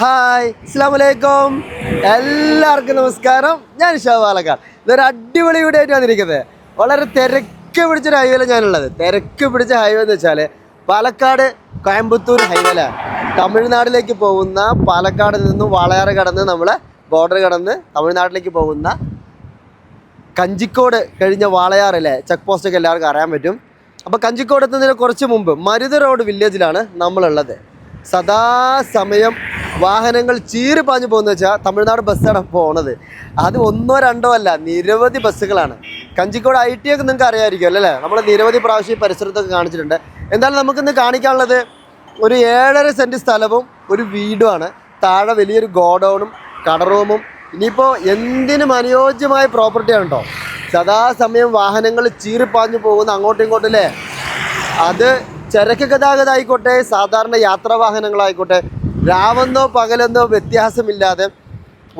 Hi അസ്സാം വലൈക്കും എല്ലാവർക്കും നമസ്കാരം. ഞാൻ ഷാവാലക്കാർ ഇതൊരു അടിപൊളി വീഡിയോ ആയിട്ട് വന്നിരിക്കുന്നത്. വളരെ തിരക്ക് പിടിച്ചൊരു ഹൈവേല ഞാനുള്ളത്. തിരക്ക് പിടിച്ച ഹൈവേ എന്ന് വെച്ചാൽ പാലക്കാട് കോയമ്പത്തൂർ ഹൈവേല തമിഴ്നാട്ടിലേക്ക് പോകുന്ന പാലക്കാട് നിന്നും വളയാറ് കടന്ന് നമ്മൾ ബോർഡർ കടന്ന് തമിഴ്നാട്ടിലേക്ക് പോകുന്ന കഞ്ചിക്കോട് കഴിഞ്ഞ വാളയാറല്ലേ ചെക്ക് പോസ്റ്റൊക്കെ എല്ലാവർക്കും അറിയാൻ പറ്റും. അപ്പോൾ കഞ്ചിക്കോട് എത്തുന്നതിന് കുറച്ച് മുമ്പ് മരുത് റോഡ് വില്ലേജിലാണ് നമ്മളുള്ളത്. സദാസമയം വാഹനങ്ങൾ ചീറി പാഞ്ഞു പോകുന്ന വെച്ചാൽ തമിഴ്നാട് ബസ്സാണ് പോണത്. അത് ഒന്നോ രണ്ടോ അല്ല നിരവധി ബസ്സുകളാണ്. കഞ്ചിക്കോട് ഐ ടി ഒക്കെ നിങ്ങൾക്ക് അറിയാമായിരിക്കും അല്ലേ? നമ്മൾ നിരവധി പ്രാവശ്യം ഈ പരിസരത്തൊക്കെ കാണിച്ചിട്ടുണ്ട്. എന്തായാലും നമുക്കിന്ന് കാണിക്കാനുള്ളത് ഒരു ഏഴര സെന്റ് സ്ഥലവും ഒരു വീടുമാണ്. താഴെ വലിയൊരു ഗോഡൗണും കടറൂമും ഇനിയിപ്പോൾ എന്തിനും അനുയോജ്യമായ പ്രോപ്പർട്ടിയാണ് കേട്ടോ സദാസമയം വാഹനങ്ങൾ ചീറിപ്പാഞ്ഞു പോകുന്ന അങ്ങോട്ടും ഇങ്ങോട്ടും അല്ലേ? അത് ചരക്ക് ഗതാഗതം ആയിക്കോട്ടെ സാധാരണ യാത്രാ വാഹനങ്ങളായിക്കോട്ടെ രാവെന്നോ പകലെന്നോ വ്യത്യാസമില്ലാതെ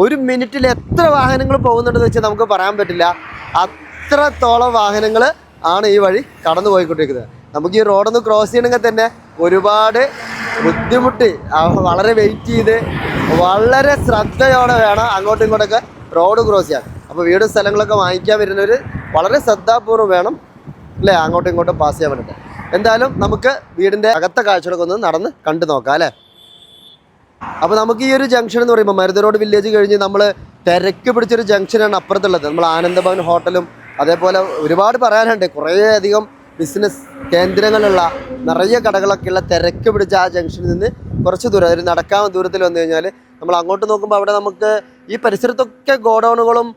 ഒരു മിനിറ്റിൽ എത്ര വാഹനങ്ങൾ പോകുന്നുണ്ടെന്ന് വെച്ചാൽ നമുക്ക് പറയാൻ പറ്റില്ല. അത്രത്തോളം വാഹനങ്ങൾ ആണ് ഈ വഴി കടന്നു പോയിക്കൊണ്ടിരിക്കുന്നത് നമുക്ക് ഈ റോഡൊന്ന് ക്രോസ് ചെയ്യണമെങ്കിൽ തന്നെ ഒരുപാട് ബുദ്ധിമുട്ട്. വളരെ വെയിറ്റ് ചെയ്ത് വളരെ ശ്രദ്ധയോടെ വേണം അങ്ങോട്ടും ഇങ്ങോട്ടൊക്കെ റോഡ് ക്രോസ് ചെയ്യാൻ. അപ്പോൾ വീട് സ്ഥലങ്ങളൊക്കെ വാങ്ങിക്കാൻ വരുന്നവർ വളരെ ശ്രദ്ധാപൂർവം വേണം അല്ലേ? അങ്ങോട്ടും ഇങ്ങോട്ടും പാസ് ചെയ്യാൻ വേണ്ടിയിട്ട്. എന്തായാലും നമുക്ക് വീടിന്റെ അകത്തെ കാഴ്ചകളൊക്കെ ഒന്ന് നടന്ന് കണ്ടു നോക്കാം അല്ലേ? അപ്പോൾ നമുക്ക് ഈ ഒരു ജംഗ്ഷൻ എന്ന് പറയുമ്പോൾ മരുത റോഡ് വില്ലേജ് കഴിഞ്ഞ് നമ്മൾ തിരക്ക് പിടിച്ചൊരു ജംഗ്ഷനാണ് അപ്പുറത്തുള്ളത്. നമ്മൾ ആനന്ദഭവൻ ഹോട്ടലും അതേപോലെ ഒരുപാട് പറയാനുണ്ട്. കുറേയധികം ബിസിനസ് കേന്ദ്രങ്ങളുള്ള നിറയെ കടകളൊക്കെയുള്ള തിരക്ക് പിടിച്ച ആ ജംഗ്ഷനിൽ നിന്ന് കുറച്ച് ദൂരം ഒരു നടക്കാൻ ദൂരത്തിൽ വന്നു കഴിഞ്ഞാൽ നമ്മൾ അങ്ങോട്ട് നോക്കുമ്പോൾ അവിടെ നമുക്ക് ഈ പരിസരത്തൊക്കെ ഗോഡൗണുകളും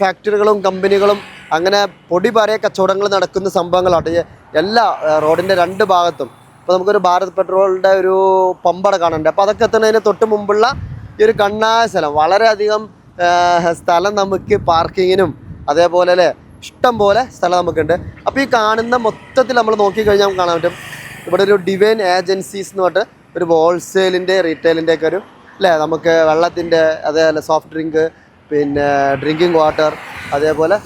ഫാക്ടറികളും കമ്പനികളും അങ്ങനെ പൊടി പാറിയ കച്ചവടങ്ങൾ നടക്കുന്ന സംഭവങ്ങളാട്ടെ എല്ലാ റോഡിന്റെ രണ്ട് ഭാഗത്തും. ഇപ്പോൾ നമുക്കൊരു ഭാരത് പെട്രോളിന്റെ ഒരു പമ്പട കാണുന്നുണ്ട് അപ്പോൾ അതൊക്കെ എത്തുന്നതിന് തൊട്ട് മുമ്പുള്ള ഈ ഒരു കണ്ണായ സ്ഥലം. വളരെയധികം സ്ഥലം നമുക്ക് പാർക്കിങ്ങിനും അതേപോലെ അല്ലേ ഇഷ്ടം പോലെ സ്ഥലം നമുക്കുണ്ട്. അപ്പോൾ ഈ കാണുന്ന മൊത്തത്തിൽ നമ്മൾ നോക്കിക്കഴിഞ്ഞാൽ നമുക്ക് കാണാൻ പറ്റും. ഇവിടെ ഒരു ഡിവൈൻ ഏജൻസീസ് എന്ന് പറഞ്ഞിട്ട് ഒരു ഹോൾസെയിലിന്റെ റീറ്റെയിലിന്റെ ഒക്കെ ഒരു അല്ലേ നമുക്ക് വെള്ളത്തിന്റെ അതേപോലെ സോഫ്റ്റ് ഡ്രിങ്ക് പിന്നെ ഡ്രിങ്കിങ് വാട്ടർ അതേപോലെ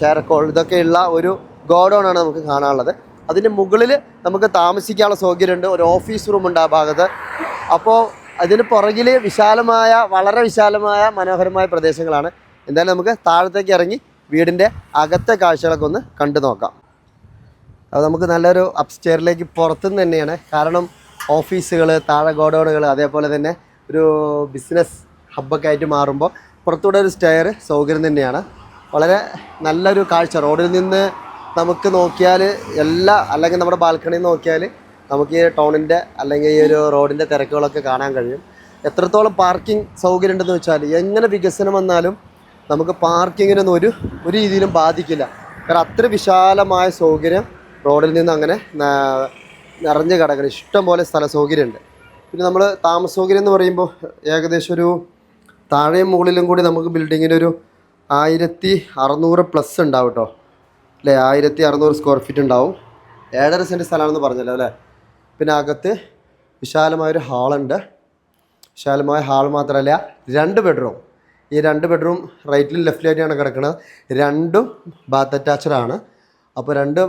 ചേരക്കോൾ ഇതൊക്കെയുള്ള ഒരു ഗോഡൗൺ ആണ് നമുക്ക് കാണാനുള്ളത്. അതിന്റെ മുകളിൽ നമുക്ക് താമസിക്കാനുള്ള സൗകര്യമുണ്ട്. ഒരു ഓഫീസ് റൂം ഉണ്ട് ആ ഭാഗത്ത്. അപ്പോൾ അതിന് പുറകിൽ വിശാലമായ വളരെ വിശാലമായ മനോഹരമായ പ്രദേശങ്ങളാണ്. എന്തായാലും നമുക്ക് താഴത്തേക്ക് ഇറങ്ങി വീടിന്റെ അകത്തെ കാഴ്ചകളൊക്കെ ഒന്ന് കണ്ടു നോക്കാം. അത് നമുക്ക് നല്ലൊരു അപ്സ്റ്റെയറിലേക്ക് പുറത്തുനിന്ന് തന്നെയാണ്. കാരണം ഓഫീസുകൾ താഴെ ഗോഡൗണുകൾ അതേപോലെ തന്നെ ഒരു ബിസിനസ് ഹബ്ബൊക്കെ ആയിട്ട് മാറുമ്പോൾ പുറത്തൂടെ ഒരു സ്റ്റെയർ സൗകര്യം തന്നെയാണ്. വളരെ നല്ലൊരു കാഴ്ച. റോഡിൽ നിന്ന് നമുക്ക് നോക്കിയാൽ എല്ലാ അല്ലെങ്കിൽ നമ്മുടെ ബാൽക്കണിയിൽ നോക്കിയാൽ നമുക്ക് ഈ ടൗണിന്റെ അല്ലെങ്കിൽ ഈ ഒരു റോഡിന്റെ തിരക്കുകളൊക്കെ കാണാൻ കഴിയും. എത്രത്തോളം പാർക്കിംഗ് സൗകര്യം ഉണ്ടെന്ന് വെച്ചാൽ എങ്ങനെ വികസനം വന്നാലും നമുക്ക് പാർക്കിങ്ങിനൊന്നും ഒരു ഒരു രീതിയിലും ബാധിക്കില്ല. കാരണം അത്ര വിശാലമായ സൗകര്യം റോഡിൽ നിന്ന് അങ്ങനെ നിറഞ്ഞ് കിടക്കണം. ഇഷ്ടം പോലെ സ്ഥല സൗകര്യമുണ്ട്. പിന്നെ നമ്മൾ താമസ സൗകര്യം എന്ന് പറയുമ്പോൾ ഏകദേശം ഒരു താഴെയും മുകളിലും കൂടി നമുക്ക് ബിൽഡിങ്ങിനൊരു ആയിരത്തി അറുന്നൂറ് പ്ലസ് ഉണ്ടാവും കേട്ടോ അല്ലേ ആയിരത്തി അറുന്നൂറ് സ്ക്വയർ ഫീറ്റ് ഉണ്ടാവും. ഏഴര സെന്റ് സ്ഥലമാണെന്ന് പറഞ്ഞല്ലോ അല്ലേ പിന്നെ അകത്ത് വിശാലമായൊരു ഹാളുണ്ട് വിശാലമായ ഹാൾ മാത്രമല്ല രണ്ട് ബെഡ്റൂം ഈ രണ്ട് ബെഡ്റൂം റൈറ്റിലും ലെഫ്റ്റിലായിട്ടാണ് കിടക്കുന്നത് രണ്ടും ബാത്ത് അറ്റാച്ച്ഡ് ആണ്. അപ്പോൾ രണ്ട്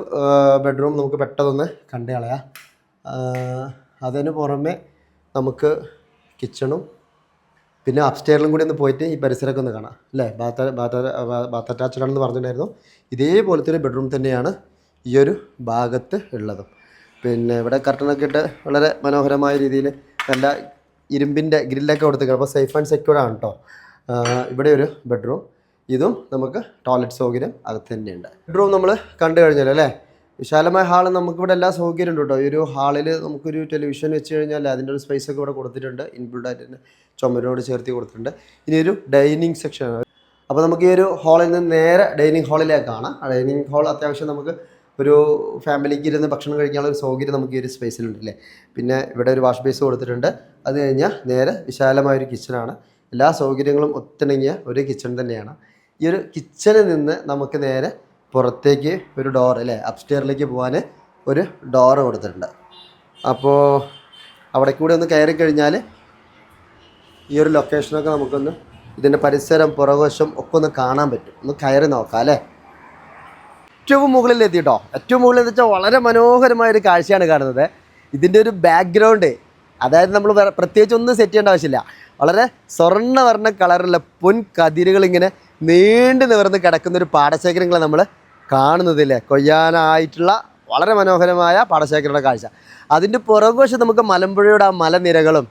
ബെഡ്റൂം നമുക്ക് പെട്ടെന്ന് കണ്ടു കളയാം. അതിന് പുറമെ നമുക്ക് കിച്ചണും പിന്നെ അപ്സ്റ്റെയറിലും കൂടി ഒന്ന് പോയിട്ട് ഈ പരിസരമൊക്കെ ഒന്ന് കാണാം. അല്ലേ? ബാത്ത് ബാത്ത് ബാത്ത് അറ്റാച്ച്ഡ് ആണെന്ന് പറഞ്ഞിട്ടുണ്ടായിരുന്നു. ഇതേപോലത്തെ ഒരു ബെഡ്റൂം തന്നെയാണ് ഈ ഒരു ഭാഗത്ത് ഉള്ളതും. പിന്നെ ഇവിടെ കർട്ടനൊക്കെ ഇട്ട് വളരെ മനോഹരമായ രീതിയിൽ നല്ല ഇരുമ്പിന്റെ ഗ്രില്ലൊക്കെ കൊടുത്തിരിക്കണം അപ്പോൾ സേഫ് ആൻഡ് സെക്യൂർ ആണ് കേട്ടോ ഇവിടെ ഒരു ബെഡ്റൂം ഇതും നമുക്ക് ടോയ്ലറ്റ് സൗകര്യം അകത്ത് തന്നെയുണ്ട്. ബെഡ്റൂം നമ്മൾ കണ്ടു കഴിഞ്ഞല്ലോ അല്ലേ? വിശാലമായ ഹാൾ നമുക്കിവിടെ എല്ലാ സൗകര്യം ഉണ്ട് കേട്ടോ. ഈ ഒരു ഹാളിൽ നമുക്കൊരു ടെലിവിഷൻ വെച്ച് കഴിഞ്ഞാൽ അതിന്റെ ഒരു സ്പേസ് ഒക്കെ ഇവിടെ കൊടുത്തിട്ടുണ്ട്. ഇൻബിൽഡ് ആയിട്ട് തന്നെ ചുമരോട് ചേർത്തി കൊടുത്തിട്ടുണ്ട്. ഇനി ഒരു ഡൈനിങ് സെക്ഷനാണ് അപ്പോൾ നമുക്ക് ഈ ഒരു ഹാളിൽ നിന്ന് നേരെ ഡൈനിങ് ഹാളിലേക്കാണ് ഡൈനിങ് ഹാൾ അത്യാവശ്യം നമുക്ക് ഒരു ഫാമിലിക്ക് ഇരുന്ന് ഭക്ഷണം കഴിക്കാനുള്ള ഒരു സൗകര്യം നമുക്ക് ഈ ഒരു സ്പേസിലുണ്ട് അല്ലേ? പിന്നെ ഇവിടെ ഒരു വാഷ് ബേസ് കൊടുത്തിട്ടുണ്ട്. അത് കഴിഞ്ഞാൽ നേരെ വിശാലമായ ഒരു കിച്ചണാണ് എല്ലാ സൗകര്യങ്ങളും ഒത്തിണങ്ങിയ ഒരു കിച്ചൺ തന്നെയാണ്. ഈ ഒരു കിച്ചണിൽ നിന്ന് നമുക്ക് നേരെ പുറത്തേക്ക് ഒരു ഡോർ അല്ലേ? അപ്സ്റ്റെയറിലേക്ക് പോകാൻ ഒരു ഡോർ കൊടുത്തിട്ടുണ്ട്. അപ്പോൾ അവിടെ കൂടെ ഒന്ന് കയറി കഴിഞ്ഞാൽ ഈ ഒരു ലൊക്കേഷനൊക്കെ നമുക്കൊന്ന് ഇതിന്റെ പരിസരം പുറകുവശം ഒക്കെ ഒന്ന് കാണാൻ പറ്റും. ഒന്ന് കയറി നോക്കാം അല്ലേ? ഏറ്റവും മുകളിൽ എത്തിട്ടോ ഏറ്റവും മുകളിൽ എന്ന് വെച്ചാൽ വളരെ മനോഹരമായ ഒരു കാഴ്ചയാണ് കാണുന്നത്. ഇതിന്റെ ഒരു ബാക്ക്ഗ്രൗണ്ട് അതായത് നമ്മൾ പ്രത്യേകിച്ച് ഒന്നും സെറ്റ് ചെയ്യേണ്ട ആവശ്യമില്ല. വളരെ സ്വർണവർണ കളറുള്ള പൊൻ കതിരുകൾ ഇങ്ങനെ നീണ്ടു നിവർന്ന് കിടക്കുന്ന ഒരു പാടശേഖരങ്ങളെ നമ്മൾ കാണുന്നതില്ലേ കൊയ്യാനായിട്ടുള്ള വളരെ മനോഹരമായ പാടശേഖരയുടെ കാഴ്ച. അതിന്റെ പുറകുവശം നമുക്ക് മലമ്പുഴയുടെ ആ മലനിരകളും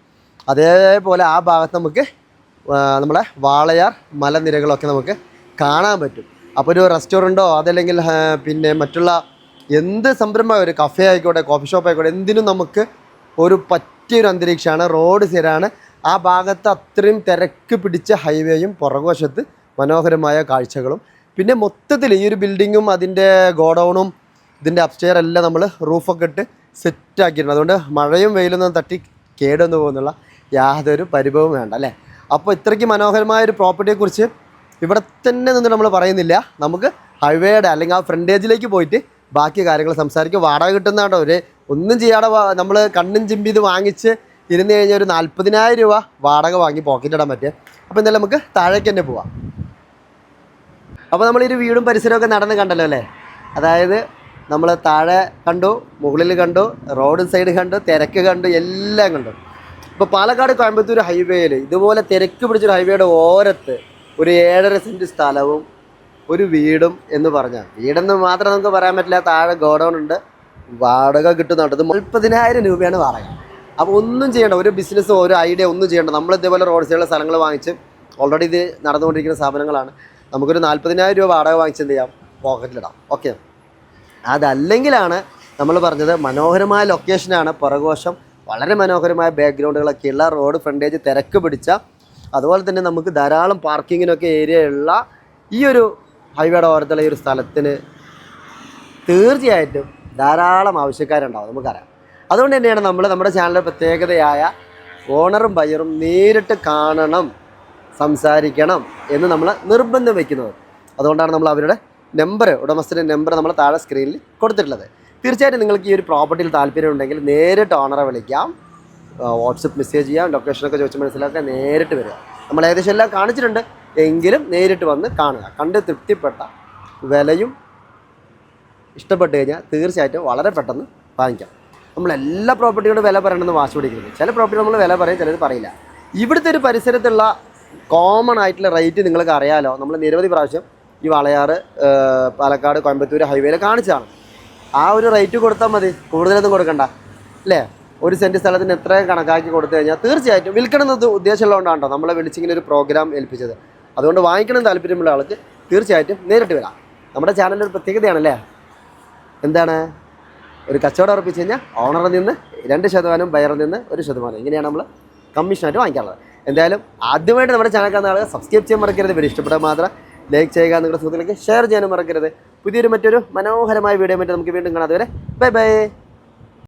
അതേപോലെ ആ ഭാഗത്ത് നമുക്ക് നമ്മുടെ വാളയാർ മലനിരകളൊക്കെ നമുക്ക് കാണാൻ പറ്റും. അപ്പോൾ ഒരു റെസ്റ്റോറന്റോ അതല്ലെങ്കിൽ പിന്നെ മറ്റുള്ള എന്ത് സംരംഭം ഒരു കഫേ ആയിക്കോട്ടെ കോഫി ഷോപ്പ് ആയിക്കോട്ടെ എന്തിനും നമുക്ക് ഒരു പറ്റിയൊരു അന്തരീക്ഷമാണ് റോഡ് സ്ഥിരമാണ്. ആ ഭാഗത്ത് അത്രയും തിരക്ക് പിടിച്ച ഹൈവേയും പുറകുവശത്ത് മനോഹരമായ കാഴ്ചകളും പിന്നെ മൊത്തത്തിൽ ഈ ഒരു ബിൽഡിങ്ങും അതിന്റെ ഗോഡൗണും ഇതിന്റെ അപ്സ്റ്റെയർ എല്ലാം നമ്മൾ റൂഫൊക്കെ ഇട്ട് സെറ്റ് ആക്കിയിട്ടുണ്ട്. അതുകൊണ്ട് മഴയും വെയിലൊന്നും തട്ടി കേടൊന്നും പോകുന്നുള്ള യാതൊരു പരിഭവം വേണ്ട അല്ലേ? അപ്പോൾ ഇത്രയ്ക്ക് മനോഹരമായ ഒരു പ്രോപ്പർട്ടിയെക്കുറിച്ച് ഇവിടെ തന്നെ നിന്ന് നമ്മൾ പറയുന്നില്ല. നമുക്ക് ഹൈവേയുടെ അല്ലെങ്കിൽ ആ ഫ്രണ്ടേജിലേക്ക് പോയിട്ട് ബാക്കി കാര്യങ്ങൾ സംസാരിക്കും. വാടക കിട്ടുന്നതാണ്ടോ ഒരു ഒന്നും ചെയ്യാതെ നമ്മൾ കണ്ണും ചിമ്പി ഇത് വാങ്ങിച്ച് ഇരുന്ന് കഴിഞ്ഞാൽ ഒരു നാൽപ്പതിനായിരം രൂപ വാടക വാങ്ങി പോക്കറ്റിടാൻ പറ്റുക അപ്പോൾ എന്തായാലും നമുക്ക് താഴേക്ക് തന്നെ പോവാം. അപ്പോൾ നമ്മൾ ഒരു വീടും പരിസരമൊക്കെ നടന്ന് കണ്ടല്ലോ അല്ലേ? അതായത് നമ്മൾ താഴെ കണ്ടു മുകളിൽ കണ്ടു റോഡ് സൈഡ് കണ്ടു തിരക്ക് കണ്ടു എല്ലാം കണ്ടു. ഇപ്പോൾ പാലക്കാട് കോയമ്പത്തൂർ ഹൈവേയിൽ ഇതുപോലെ തിരക്ക് പിടിച്ചൊരു ഹൈവേയുടെ ഓരത്ത് ഒരു ഏഴര സെന്റ് സ്ഥലവും ഒരു വീടും എന്ന് പറഞ്ഞാൽ വീടെന്ന് മാത്രം നമുക്ക് പറയാൻ പറ്റില്ല താഴെ ഗോഡൗൺ ഉണ്ട് വാടക കിട്ടുന്നുണ്ട്. മുപ്പതിനായിരം രൂപയാണ് വാടക. അപ്പോൾ ഒന്നും ചെയ്യേണ്ട ഒരു ബിസിനസ്സോ ഒരു ഐഡിയ ഒന്നും ചെയ്യേണ്ട. നമ്മൾ ഇതേപോലെ റോഡ് സൈഡിലെ സ്ഥലങ്ങൾ വാങ്ങിച്ച് ഓൾറെഡി ഇത് നടന്നുകൊണ്ടിരിക്കുന്ന സ്ഥാപനങ്ങളാണ്. നമുക്കൊരു നാൽപ്പതിനായിരം രൂപ വാടക വാങ്ങിച്ചെന്ത് ചെയ്യാം? പോക്കറ്റിലിടാം ഓക്കെ അതല്ലെങ്കിലാണ് നമ്മൾ പറഞ്ഞത് മനോഹരമായ ലൊക്കേഷനാണ് പുറകോശം വളരെ മനോഹരമായ ബാക്ക്ഗ്രൗണ്ടുകളൊക്കെ ഉള്ള റോഡ് ഫ്രണ്ടേജ് തിരക്ക് പിടിച്ച അതുപോലെ തന്നെ നമുക്ക് ധാരാളം പാർക്കിങ്ങിനൊക്കെ ഏരിയ ഉള്ള ഈ ഒരു ഹൈവേയുടെ ഓരത്തുള്ള ഈ ഒരു സ്ഥലത്തിന് തീർച്ചയായിട്ടും ധാരാളം ആവശ്യക്കാരുണ്ടാവും. നമുക്കറിയാം. അതുകൊണ്ട് തന്നെയാണ് നമ്മൾ നമ്മുടെ ചാനലിന്റെ പ്രത്യേകതയായ ഓണറും ബയ്യറും നേരിട്ട് കാണണം. സംസാരിക്കണം എന്ന് നമ്മൾ നിർബന്ധം വയ്ക്കുന്നത് അതുകൊണ്ടാണ് നമ്മൾ അവരുടെ നമ്പർ ഉടമസ്ഥന്റെ നമ്പർ നമ്മൾ താഴെ സ്ക്രീനിൽ കൊടുത്തിട്ടുള്ളത്. തീർച്ചയായിട്ടും നിങ്ങൾക്ക് ഈ ഒരു പ്രോപ്പർട്ടിയിൽ താല്പര്യം ഉണ്ടെങ്കിൽ നേരിട്ട് ഓണറെ വിളിക്കാം. വാട്സപ്പ് മെസ്സേജ് ചെയ്യാം ലൊക്കേഷനൊക്കെ ചോദിച്ച് മനസ്സിലാക്കാൻ നേരിട്ട് വരിക. നമ്മൾ ഏകദേശം എല്ലാം കാണിച്ചിട്ടുണ്ട്. എങ്കിലും നേരിട്ട് വന്ന് കാണുക. കണ്ട് തൃപ്തിപ്പെട്ട വിലയും ഇഷ്ടപ്പെട്ട് കഴിഞ്ഞാൽ തീർച്ചയായിട്ടും വളരെ പെട്ടെന്ന് വാങ്ങിക്കാം. നമ്മൾ എല്ലാ പ്രോപ്പർട്ടിയുടെ വില പറയണമെന്ന് വാശി പിടിക്കുന്നത് ചില പ്രോപ്പർട്ടി നമ്മൾ വില പറയും ചിലത് പറയില്ല. ഇവിടുത്തെ ഒരു പരിസരത്തുള്ള കോമൺ ആയിട്ടുള്ള റേറ്റ് നിങ്ങൾക്ക് അറിയാലോ. നമ്മൾ നിരവധി പ്രാവശ്യം ഈ വളയാറ് പാലക്കാട് കോയമ്പത്തൂർ ഹൈവേയിൽ കാണിച്ചതാണ്. ആ ഒരു റേറ്റ് കൊടുത്താൽ മതി. കൂടുതലൊന്നും കൊടുക്കണ്ട. അല്ലേ? ഒരു സെന്റ് സ്ഥലത്തിന് എത്രയും കണക്കാക്കി കൊടുത്തു കഴിഞ്ഞാൽ തീർച്ചയായിട്ടും വിൽക്കണം എന്നത് ഉദ്ദേശമുള്ളതുകൊണ്ടാണ് നമ്മളെ വിളിച്ചിങ്ങനെ ഒരു പ്രോഗ്രാം ഏൽപ്പിച്ചത്. അതുകൊണ്ട് വാങ്ങിക്കണം താല്പര്യമുള്ള ആൾക്ക് തീർച്ചയായിട്ടും നേരിട്ട് വരാം. നമ്മുടെ ചാനലിന്റെ ഒരു പ്രത്യേകതയാണല്ലേ എന്താണ്? ഒരു കച്ചവടം ഉറപ്പിച്ച് കഴിഞ്ഞാൽ ഓണറിൽ നിന്ന് രണ്ട് ശതമാനം ബയറിൽ നിന്ന് ഒരു ശതമാനം. ഇങ്ങനെയാണ് നമ്മൾ കമ്മീഷനായിട്ട് വാങ്ങിക്കാറുള്ളത്. എന്തായാലും ആദ്യമായിട്ട് നമ്മുടെ ചാനൽ കാണുന്ന ആളുകൾ സബ്സ്ക്രൈബ് ചെയ്യാൻ മറക്കരുത്. വീഡിയോ ഇഷ്ടപ്പെട്ടാൽ മാത്രം ലൈക്ക് ചെയ്യുക. നിങ്ങളുടെ സുഹൃത്തുക്കളൊക്കെ ഷെയർ ചെയ്യാനും മറക്കരുത്. പുതിയൊരു മറ്റൊരു മനോഹരമായ വീഡിയോ മറ്റും നമുക്ക് വീണ്ടും കാണാതെ വരെ ബൈ ബൈ